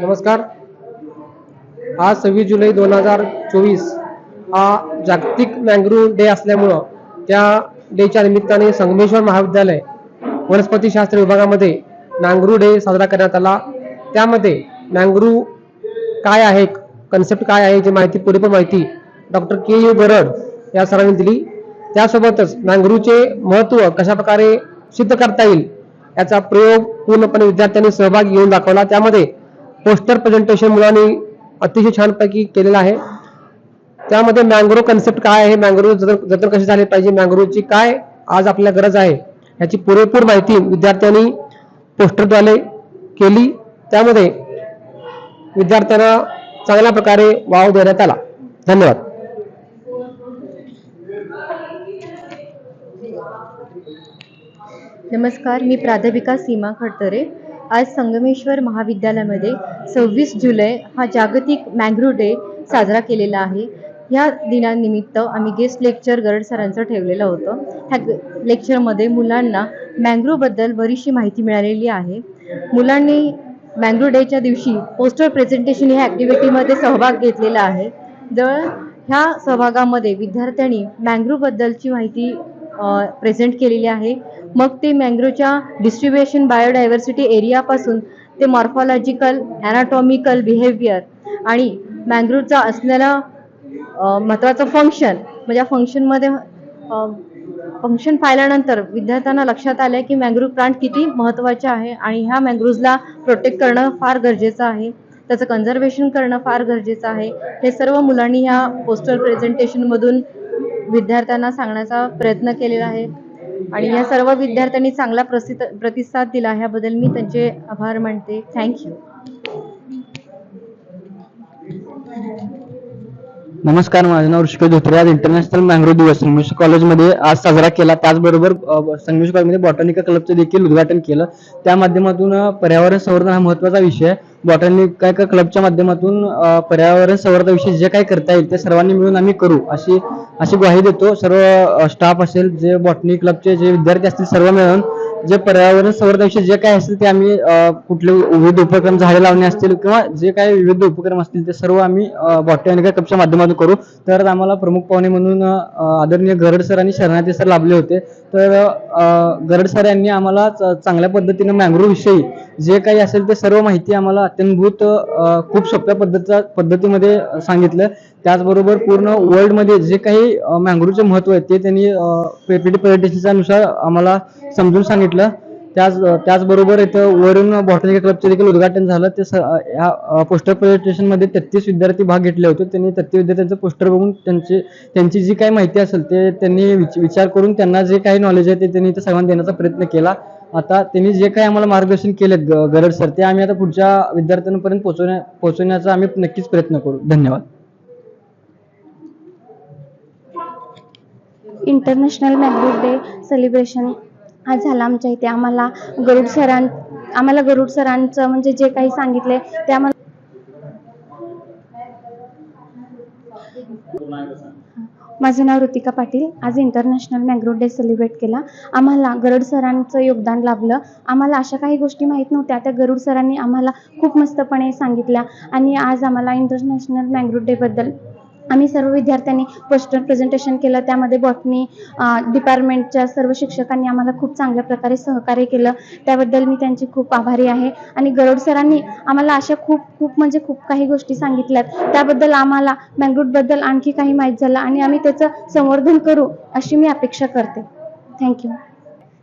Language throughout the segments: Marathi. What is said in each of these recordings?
नमस्कार. आज सव्वीस जुलै दोन हजार चोवीस हा जागतिक मँग्रोव्ह डे असल्यामुळं त्या डेच्या निमित्ताने संगमेश्वर महाविद्यालय वनस्पतीशास्त्र विभागामध्ये नांगरू डे साजरा करण्यात आला. त्यामध्ये नांगरू काय आहे कन्सेप्ट काय आहे याची माहिती पुरेपूर माहिती डॉक्टर के यू बरड या सरांनी दिली. त्यासोबतच मँग्रोव्हचे महत्त्व कशाप्रकारे सिद्ध करता येईल याचा प्रयोग पूर्णपणे विद्यार्थ्यांनी सहभाग घेऊन दाखवला. त्यामध्ये पोस्टर प्रेझेंटेशन मुलांनी अतिशय छानपैकी केलेलं आहे. त्यामध्ये मँग्रो कन्सेप्ट काय आहे? मँग्रो जतन जतन कसे झाले पाहिजे? मँग्रोची काय आज आपल्याला गरज आहे? याची पुरेपूर माहिती विद्यार्थ्यांनी पोस्टरद्वारे केली. त्यामध्ये विद्यार्थ्यांना चांगल्या प्रकारे वाव देण्यात आला. धन्यवाद. नमस्कार मी प्राध्यापिका सीमा खडतरे. आज संगमेश्वर महाविद्यालयामध्ये सव्वीस जुलै हा जागतिक मँग्रो डे साजरा केलेला आहे. ह्या दिनानिमित्त आम्ही गेस्ट लेक्चर गरड सरांचं ठेवलेलं होतं. ह्या लेक्चरमध्ये मुलांना मँग्रोबद्दल बरीचशी माहिती मिळालेली आहे. मुलांनी मँग्रो डेच्या दिवशी पोस्टर प्रेझेंटेशन ह्या ॲक्टिव्हिटीमध्ये सहभाग घेतलेला आहे. जर ह्या सहभागामध्ये विद्यार्थ्यांनी मँग्रोबद्दलची माहिती प्रेझेंट केलेली आहे मग ते मँग्रोच्या डिस्ट्रीब्युशन बायोडायव्हर्सिटी एरियापासून ते मॉर्फॉलॉजिकल ॲनाटॉमिकल बिहेवियर आणि मँग्रोवचा असलेला महत्त्वाचं फंक्शन म्हणजे फंक्शनमध्ये फंक्शन पाहिल्यानंतर विद्यार्थ्यांना लक्षात आलं की मँग्रोव्ह प्लांट किती महत्त्वाचे आहे आणि ह्या मँग्रोव्हजला प्रोटेक्ट करणं फार गरजेचं आहे. त्याचं कन्झर्वेशन करणं फार गरजेचं आहे. हे सर्व मुलांनी ह्या पोस्टर प्रेझेंटेशनमधून विद्यार्थ्यांना सांगण्याचा प्रयत्न केलेला आहे. आणि या सर्व विद्यार्थ्यांनी चांगला प्रसिद्ध प्रतिसाद दिला. ह्याबद्दल मी त्यांचे आभार मानते. थँक्यू नमस्कार माझं नाव ऋषिकेश धोत्रे आज इंटरनॅशनल मँग्रोव्ह दिवस संगमेश्वर कॉलेजमध्ये आज साजरा केला. त्याचबरोबर संगमेश कॉलेजमध्ये बॉटनिकल क्लबचं देखील उद्घाटन केलं. त्या माध्यमातून पर्यावरण संवर्धन हा महत्त्वाचा विषय आहे. बॉटनिकल क्लबच्या माध्यमातून पर्यावरण संवर्धनाविषयी जे काय करता येईल ते सर्वांनी मिळून आम्ही करू अशी अशी ग्वाही देतो. सर्व स्टाफ असेल जे बॉटनी क्लबचे जे विद्यार्थी असतील सर्व मिळून जे पर्यावरण संवर्धनाविषयी जे काय असेल ते आम्ही कुठले विविध उपक्रम झाडे लावणे असतील किंवा जे काही विविध उपक्रम असतील ते सर्व आम्ही बॉटॅनिकल कपच्या माध्यमातून करू. तर आम्हाला प्रमुख पाहुणे म्हणून आदरणीय गरड सर आणि शरणार्थी सर लाभले होते. तर गरड सर यांनी आम्हाला च- चांगल्या पद्धतीनं मँग्रोव्हविषयी जे काही असेल ते सर्व माहिती आम्हाला अत्यंतभूत खूप सोप्या पद्धतीचा पद्धतीमध्ये सांगितलं. त्याचबरोबर पूर्ण वर्ल्डमध्ये जे काही मँग्रोवचे महत्त्व आहे ते त्यांनी पीपीटी प्रेझेंटेशनच्यानुसार आम्हाला समजून सांगितलं. त्याच त्याचबरोबर इथं वरून बॉटनिकल क्लबचं देखील उद्घाटन झालं. ते स ह्या पोस्टर प्रेझेंटेशनमध्ये तेहतीस विद्यार्थी भाग घेतले होते. त्यांनी तेहतीस विद्यार्थ्यांचं पोस्टर बघून त्यांची त्यांची जी काही माहिती असेल ते त्यांनी विचार करून त्यांना जे काही नॉलेज आहे ते त्यांनी इथं सर्वांना देण्याचा प्रयत्न केला. आता त्यांनी जे काही आम्हाला मार्गदर्शन केलेत ग- गरड सर ते आम्ही आता पुढच्या विद्यार्थ्यांपर्यंत पोहोचवण्या पोहोचवण्याचा आम्ही नक्कीच प्रयत्न करू. धन्यवाद. इंटरनॅशनल मॅग्रोट डे सेलिब्रेशन हा झाला आमच्या इथे. आम्हाला गरुड सरां आम्हाला गरुड सरांचं म्हणजे जे काही सांगितले ते आम्हाला माझं नाव ऋतिका पाटील. आज इंटरनॅशनल मॅग्रोट डे सेलिब्रेट केला. आम्हाला गरुड सरांचं योगदान लाभलं. आम्हाला अशा काही गोष्टी माहीत नव्हत्या. त्या गरुड सरांनी आम्हाला खूप मस्तपणे सांगितल्या. आणि आज आम्हाला इंटरनॅशनल मॅग्रोट डेबद्दल आम्ही सर्व विद्यार्थ्यांनी पोस्टर प्रेझेंटेशन केलं. त्यामध्ये बॉटनी डिपार्टमेंटच्या सर्व शिक्षकांनी आम्हाला खूप चांगल्या प्रकारे सहकार्य केलं. त्याबद्दल मी त्यांची खूप आभारी आहे. आणि गरुड सरांनी आम्हाला अशा खूप खूप म्हणजे खूप काही गोष्टी सांगितल्यात. त्याबद्दल आम्हाला मँग्रोटबद्दल आणखी काही माहीत झालं आणि आम्ही त्याचं संवर्धन करू अशी मी अपेक्षा करते. थँक्यू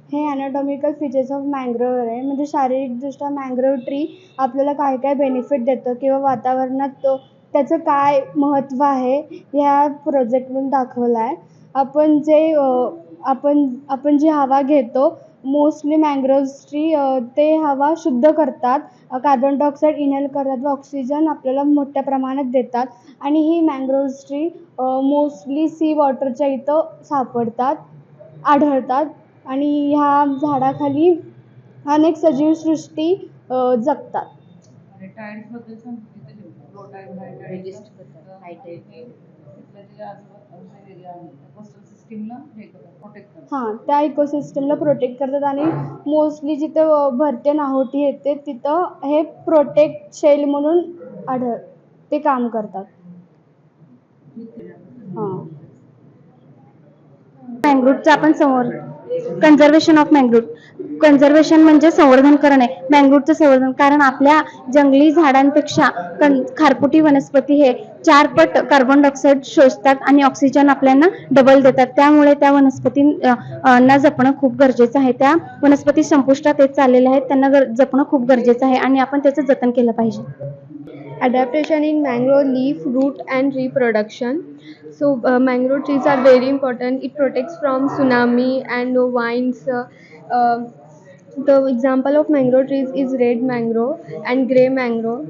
हे ॲनाटॉमिकल फीचर्स ऑफ मँग्रोव्ह आहे. म्हणजे शारीरिकदृष्ट्या मँग्रोव्ह ट्री आपल्याला काय काय बेनिफिट देतं? किंवा वातावरणात तो त्याचं काय महत्त्व आहे ह्या प्रोजेक्टमधून दाखवलं आहे आपण जे आपण आपण जी हवा घेतो मोस्टली मँग्रोव्सट्री ते हवा शुद्ध करतात. कार्बन डायऑक्साईड इनहेल करतात व ऑक्सिजन आपल्याला मोठ्या प्रमाणात देतात. आणि ही मँग्रोव्ह ट्री मोस्टली सी वॉटरच्या इथं सापडतात आढळतात. आणि ह्या झाडाखाली अनेक सजीवसृष्टी जगतात. रजिस्टर करतात. हे हां. त्या इकोसिस्टमला प्रोटेक्ट करतात आणि मोस्टली जिथं भरते नाहोटी येते तिथं हे प्रोटेक्ट शेल म्हणून आढळ ते काम करतात. हां. मँग्रोवचं आपण संवर कन्झर्वेशन ऑफ मँग्रोव कन्झर्वेशन म्हणजे संवर्धन करणे मँग्रोवचं संवर्धन. कारण आपल्या जंगली झाडांपेक्षा कन खारपुटी वनस्पती हे चार पट कार्बन डायऑक्साईड शोषतात आणि ऑक्सिजन आपल्याला डबल देतात. त्यामुळे त्या वनस्पती ना जपणं खूप गरजेचं आहे. त्या वनस्पती संपुष्टात येत चाललेल्या आहेत. त्यांना जपणं खूप गरजेचं आहे आणि आपण त्याचं जतन केलं पाहिजे. Adaptation in mangrove leaf root and reproduction. So uh, mangrove trees are very important. It protects from tsunami and winds uh, uh, the example of mangrove trees is red mangrove and gray mangrove.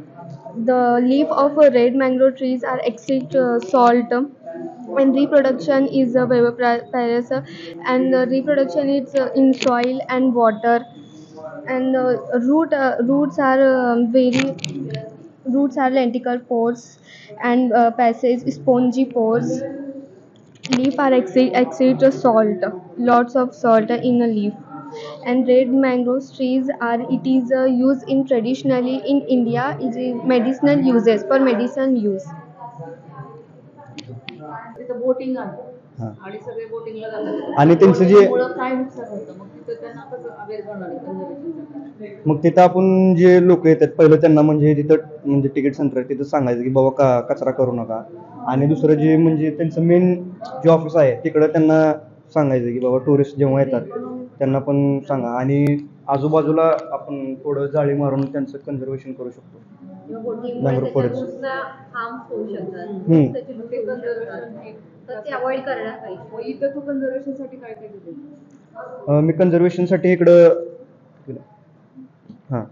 The leaf of red mangrove trees are excrete uh, salt and reproduction is uh, viviparous and reproduction is uh, in soil and water. And uh, root uh, roots are uh, very roots are lenticle pores and uh, passage spongy pores. Leaf are excrete salt lots of salt in a leaf and red mangrove trees are it is uh, used in traditionally in india it is medicinal uses for medicinal use. तिथं बोटिंग आहे. हा. आणि सगळे बोटिंगला जातात. आणि त्यांचं जे- बोटिंगमुळं काय नुकसान होतं? मग तिथं त्यांना कसं अवेअर करणार आहे. conservation मग तिथं आपण जे लोक येतात पहिलं त्यांना म्हणजे तिथं म्हणजे तिकीट सेंटर आहे तिथं सांगायचं की बाबा का कचरा करू नका. आणि दुसरं जे म्हणजे त्यांचं मेन जे ऑफिस आहे तिकडं त्यांना सांगायचं की बाबा टुरिस्ट जेव्हा येतात त्यांना पण सांगा. आणि आजूबाजूला आपण थोडं जाळी मारून त्यांचं कन्झर्वेशन करू शकतो. हम्म. हे- अवॉइड पाहिजे. मग इथं तू conservation साठी काय काय केलं? अं, मी कन्झर्वेशनसाठी इकडं हां.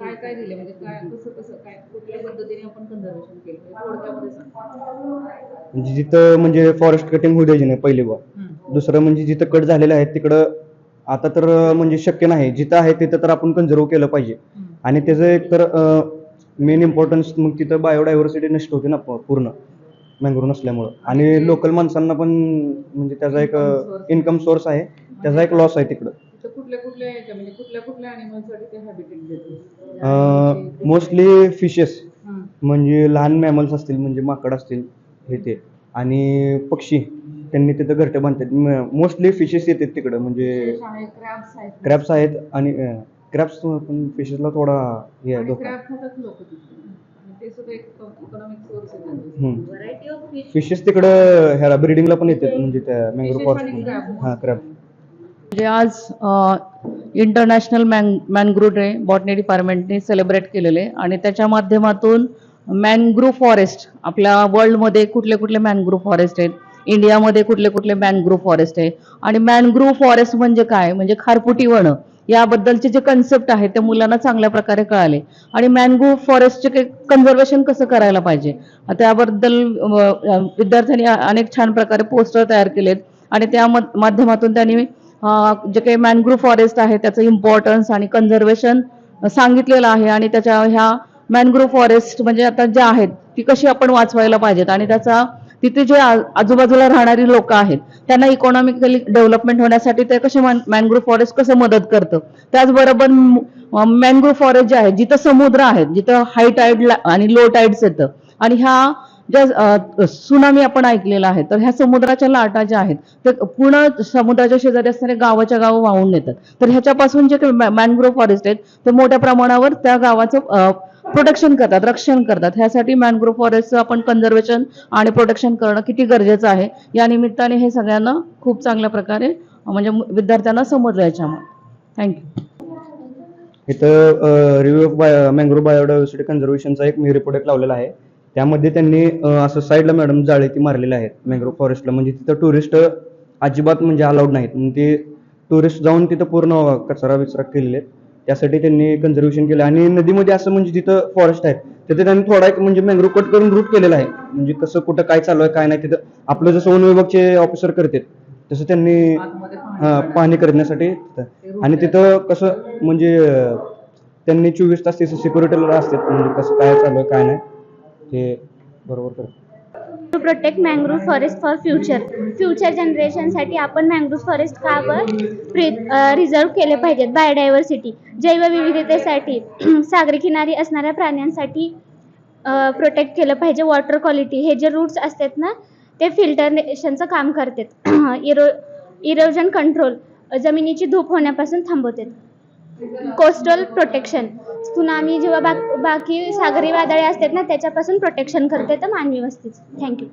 काय काय दिले? काय कसं कसं काय कुठल्या पद्धतीने आपण कन्झर्वेशन केलं? थोडक्यामध्ये सांग. म्हणजे जिथं म्हणजे फॉरेस्ट कटिंग होऊ द्यायची नाही पहिली बा दुसरं म्हणजे जिथं कट झालेलं आहे तिकडं आता तर म्हणजे शक्य नाही. जिथं आहे तिथं तर आपण कन्झर्व केलं पाहिजे. आणि त्याचं एक तर मेन इम्पॉर्टन्स मग तिथं बायोडायव्हर्सिटी नष्ट होते ना पूर्ण. मँग्रोव नसल्यामुळं. आणि लोकल माणसांना पण म्हणजे त्याचा एक इन्कम सोर्स आहे. त्याचा एक लॉस आहे तिकडं. तर कुठल्या कुठल्या ह्याच्या म्हणजे मोस्टली फिशेस. म्हणजे लहान मॅमल्स असतील म्हणजे माकड असतील हे ते. आणि पक्षी. त्यांनी तिथं घरटे बांधतात. मोस्टली फिशेस येतात तिकडं म्हणजे क्रॅब्स आहेत क्रॅप्स आहेत. आणि क्रॅप्स पण फिशेसला थोडा हे आहे धोका क्रॅब खातात लोक तिथे आणि ते सुद्धा एक इकॉनॉमिक सोर्स आहे हम्म. त्यांचा व्हरायटी ऑफ फिश फिशेस तिकडं ह्याला ब्रिडिंगला पण येतात म्हणजे त्या मँग्रोव Fishes फॉरेस्ट आणि crab. हां क्रॅप म्हणजे आज international man mangrove day botany डिपार्टमेंटने celebrate केलेले आणि त्याच्या माध्यमातून मॅनग्रो फॉरेस्ट आपल्या वर्ल्डमध्ये कुठले कुठले मॅनग्रो फॉरेस्ट आहेत इंडियामध्ये कुठले कुठले मॅनग्रोव्ह फॉरेस्ट आहे. आणि मॅनग्रोव्ह फॉरेस्ट म्हणजे काय? म्हणजे खारपुटी वनं याबद्दलचे जे कन्सेप्ट आहे ते मुलांना चांगल्या प्रकारे कळाले. आणि मॅनग्रोव्ह फॉरेस्टचे कन्झर्वेशन कसं करायला पाहिजे? त्याबद्दल विद्यार्थ्यांनी अनेक छान प्रकारे पोस्टर तयार केलेत. आणि त्या माध्यमातून त्यांनी जे काही मॅनग्रोव्ह फॉरेस्ट आहे त्याचं इम्पॉर्टन्स आणि कन्झर्वेशन सांगितलेलं आहे. आणि त्याच्या ह्या मॅनग्रोव्ह फॉरेस्ट म्हणजे आता ज्या आहेत ती कशी आपण वाचवायला पाहिजेत? आणि त्याचा तिथे जे आजूबाजूला राहणारी लोक आहेत त्यांना इकॉनॉमिकली डेव्हलपमेंट होण्यासाठी ते कसे मॅनग्रोव्ह फॉरेस्ट कसं मदत करतं? त्याचबरोबर मॅनग्रोव्ह फॉरेस्ट जे आहे जिथं समुद्र आहेत जिथं हाय टाईड आणि लो टाईड्स येतं. आणि ह्या ज्या सुनामी आपण ऐकलेला आहे तर ह्या समुद्राच्या लाटा ज्या आहेत ते पूर्ण समुद्राच्या शेजारी असणारे गावाच्या गावं वाहून नेतात. तर ह्याच्यापासून जे मॅनग्रोव्ह फॉरेस्ट आहेत ते मोठ्या प्रमाणावर त्या गावाचं प्रोटेक्शन करतात रक्षण करतात. ह्यासाठी मॅनग्रोव्ह फॉरेस्टचं आपण कन्झर्वेशन आणि प्रोटेक्शन करणं किती गरजेचं आहे? या निमित्ताने हे सगळ्यांना खूप चांगल्या प्रकारे म्हणजे विद्यार्थ्यांना समजलं याच्यामुळे. थँक्यू इथं review of by mangrove biodiversity कन्झर्वेशनचा एक मी रिपोर्ट एक लावलेला आहे. त्यामध्ये त्यांनी असं साईडला मॅडम जाळे ती मारलेले आहेत मँग्रोव्ह फॉरेस्टला म्हणजे तिथं टुरिस्ट अजिबात म्हणजे अलाउड नाहीत. मग ते टुरिस्ट जाऊन तिथं पूर्ण कचरा विचरा केलेले आहेत. त्यासाठी त्यांनी कन्झर्वेशन केलं. आणि नदीमध्ये असं म्हणजे जिथं फॉरेस्ट आहे तिथे त्यांनी थोडा एक म्हणजे मँग्रोव्ह कट करून रूट केलेला आहे. म्हणजे कसं कुठं काय चालू आहे काय नाही तिथं आपलं जसं वन विभागचे ऑफिसर करतात तसं त्यांनी पाणी पाहणी करण्यासाठी. आणि तिथं कसं म्हणजे त्यांनी चोवीस तास तिथं सिक्युरिटीला असतात. म्हणजे कसं काय चालू आहे काय नाही ते बरोबर करतात. To protect mangrove forest for future future जनरेशनसाठी आपण मँग्रोव्ह फॉरेस्ट का प्रि रिझर्व केले पाहिजेत? बायोडायव्हर्सिटी जैवविविधतेसाठी सागरी किनारी असणाऱ्या प्राण्यांसाठी प्रोटेक्ट केलं पाहिजे वॉटर क्वालिटी हे जे रूट्स असतात ना ते फिल्टरनेशनचं काम करतात. इरो इरोजन कंट्रोल जमिनीची धूप होण्यापासून थांबवतात. Coastal protection. सुनामी जेव्हा बाक बाकी सागरी वादळे असतात ना त्याच्यापासून प्रोटेक्शन करते तर मानवी वस्तीचं. थँक्यू.